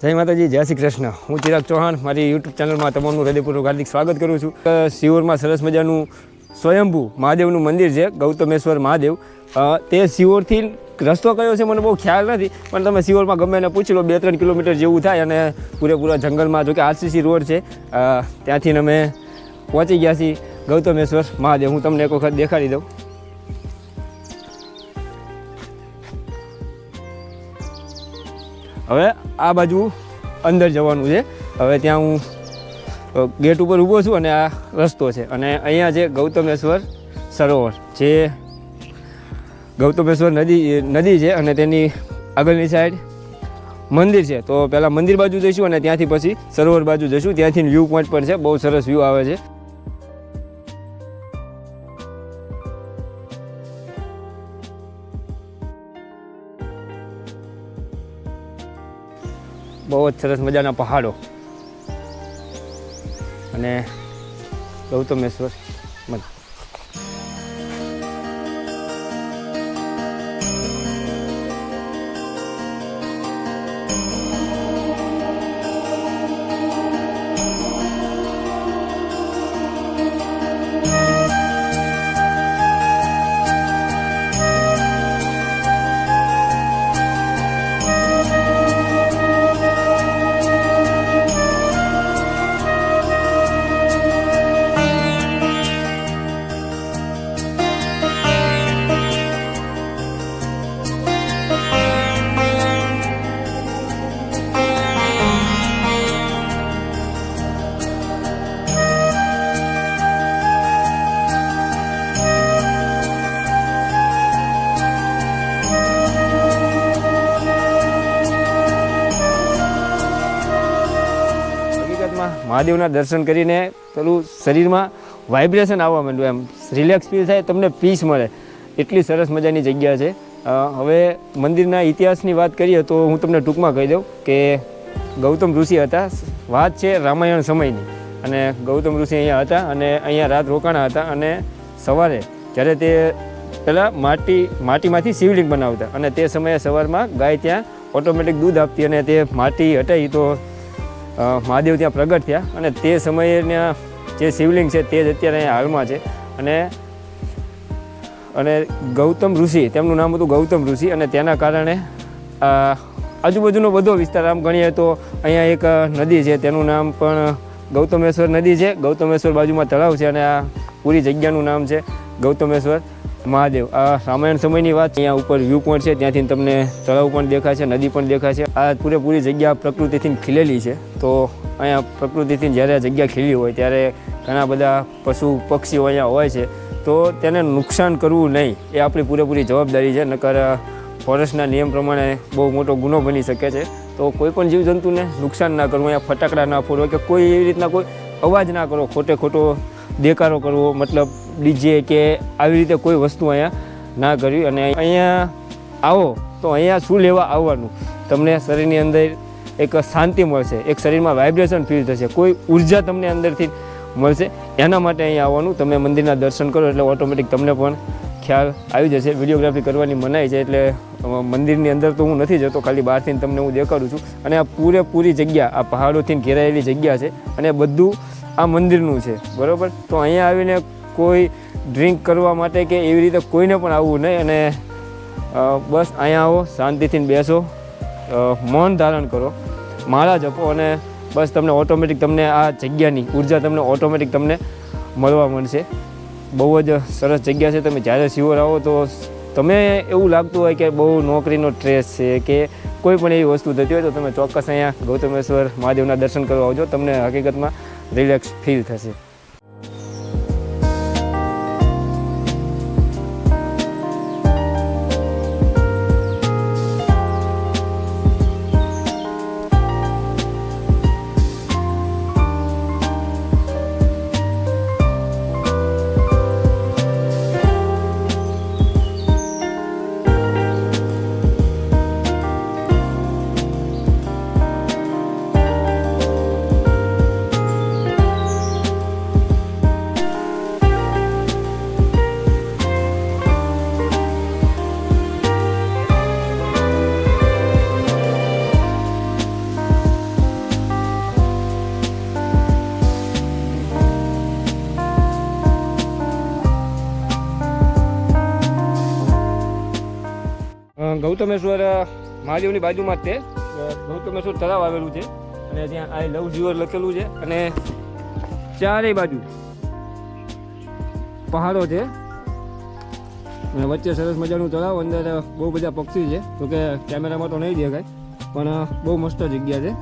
જય માતાજી, જય શ્રી કૃષ્ણ. હું ચિરાગ ચૌહાણ, મારી યુટ્યુબ ચેનલમાં તમામનું હૃદયપૂર્વક હાર્દિક સ્વાગત કરું છું. સિહોરમાં સરસ મજાનું સ્વયંભૂ મહાદેવનું મંદિર છે, ગૌતમેશ્વર મહાદેવ. તે સિહોરથી રસ્તો કયો છે મને બહુ ખ્યાલ નથી, પણ તમે સિહોરમાં ગમે એને પૂછી લો બે ત્રણ કિલોમીટર જેવું થાય અને પૂરેપૂરા જંગલમાં જો કે આરસીસી રોડ છે ત્યાંથી અમે પહોંચી ગયા છીએ. ગૌતમેશ્વર મહાદેવ, હું તમને એક વખત દેખાડી દઉં. હવે આ બાજુ અંદર જવાનું છે. હવે ત્યાં હું ગેટ ઉપર ઊભો છું અને આ રસ્તો છે. અને અહીંયા છે ગૌતમેશ્વર સરોવર, જે ગૌતમેશ્વર નદી નદી છે અને તેની આગળની સાઈડ મંદિર છે. તો પહેલાં મંદિર બાજુ જઈશું અને ત્યાંથી પછી સરોવર બાજુ જઈશું. ત્યાંથી વ્યૂ પોઈન્ટ પણ છે. બહુ સરસ વ્યૂ આવે છે. બહુ જ સરસ મજાના પહાડો. અને ગૌતમેશ્વર મંદિર મહાદેવના દર્શન કરીને પેલું શરીરમાં વાઇબ્રેશન આવવા માંડ્યું એમ. રિલેક્સ ફીલ થાય, તમને પીસ મળે. એટલી સરસ મજાની જગ્યા છે. હવે મંદિરના ઇતિહાસની વાત કરીએ તો હું તમને ટૂંકમાં કહી દઉં કે ગૌતમ ઋષિ હતા. વાત છે રામાયણ સમયની. અને ગૌતમ ઋષિ અહીંયા હતા અને અહીંયા રાત રોકાણા હતા અને સવારે જ્યારે તે પહેલાં માટી, માટીમાંથી શિવલિંગ બનાવતા અને તે સમયે સવારમાં ગાય ત્યાં ઓટોમેટિક દૂધ આપતી અને તે માટી હટાવી તો મહાદેવ ત્યાં પ્રગટ થયા અને તે સમયના જે શિવલિંગ છે તે જ અત્યારે અહીંયા હાલમાં છે. અને અને ગૌતમ ઋષિ, તેમનું નામ હતું ગૌતમ ઋષિ અને તેના કારણે આજુબાજુનો બધો વિસ્તાર આમ ગણીએ તો અહીંયા એક નદી છે, તેનું નામ પણ ગૌતમેશ્વર નદી છે. ગૌતમેશ્વર બાજુમાં તળાવ છે અને આ પૂરી જગ્યાનું નામ છે ગૌતમેશ્વર. મહાદેવ, આ રામાયણ સમયની વાત. અહીંયા ઉપર વ્યૂ પોઈન્ટ છે, ત્યાંથી તમને તળાવ પણ દેખાય છે, નદી પણ દેખાય છે. આ પૂરેપૂરી જગ્યા પ્રકૃતિથી ખીલેલી છે. તો અહીંયા પ્રકૃતિથી જ્યારે જગ્યા ખીલી હોય, ત્યારે ઘણા બધા પશુ પક્ષીઓ અહીંયા હોય છે. તો તેને નુકસાન કરવું નહીં, એ આપણી પૂરેપૂરી જવાબદારી છે. નકર ફોરેસ્ટના નિયમ પ્રમાણે બહુ મોટો ગુનો બની શકે છે. તો કોઈ પણ જીવજંતુને નુકસાન ના કરવું, અહીંયા ફટાકડા ના ફોડવા કે કોઈ એવી રીતના કોઈ અવાજ ના કરો, ખોટે ખોટો દેકારો કરવો, મતલબ ડીજે કે આવી રીતે કોઈ વસ્તુ અહીંયા ના કરવી અને અહીંયા આવો તો અહીંયા શું લેવા આવવાનું? તમને શરીરની અંદર એક શાંતિ મળશે, એક શરીરમાં વાઇબ્રેશન ફીલ થશે, કોઈ ઊર્જા તમને અંદરથી મળશે. એના માટે અહીંયા આવવાનું, તમે મંદિરના દર્શન કરો એટલે ઓટોમેટિક તમને પણ ખ્યાલ આવી જશે. વિડીયોગ્રાફી કરવાની મનાઈ છે એટલે મંદિરની અંદર તો હું નથી જતો, ખાલી બહારથી તમને હું દેખાડું છું. અને આ પૂરેપૂરી જગ્યા, આ પહાડોથી ઘેરાયેલી જગ્યા છે અને બધું આ મંદિરનું છે, બરાબર? તો અહીંયા આવીને કોઈ ડ્રિંક કરવા માટે કે એવી રીતે કોઈને પણ આવવું નહીં અને બસ અહીંયા આવો, શાંતિથી બેસો. મૌન ધારણ કરો. માળા જપો અને બસ તમને ઓટોમેટિક તમને આ જગ્યાની ઊર્જા તમને ઓટોમેટિક તમને મળવા મળશે. બહુ જ સરસ જગ્યા છે. તમે જ્યારે સિહોર આવો તો તમે એવું લાગતું હોય કે બહુ નોકરીનો સ્ટ્રેસ છે કે કોઈ પણ એવી વસ્તુ થતી હોય તો તમે ચોક્કસ અહીંયા ગૌતમેશ્વર મહાદેવના દર્શન કરવા આવજો. તમને હકીકતમાં રિલેક્સ ફીલ થશે. ગૌતમેશ્વર મહાદેવની બાજુમાં જ તે. ગૌતમેશ્વર તળાવ આવેલું છે અને ત્યાં આ લવ જીવર લખેલું છે અને ચારેય બાજુ પહાડો છે. અને વચ્ચે સરસ મજાનું તળાવ, અંદર બહુ બધા પક્ષી છે. તો કે કેમેરામાં તો નહીં દેખાય, પણ બહુ મસ્ત જગ્યા છે.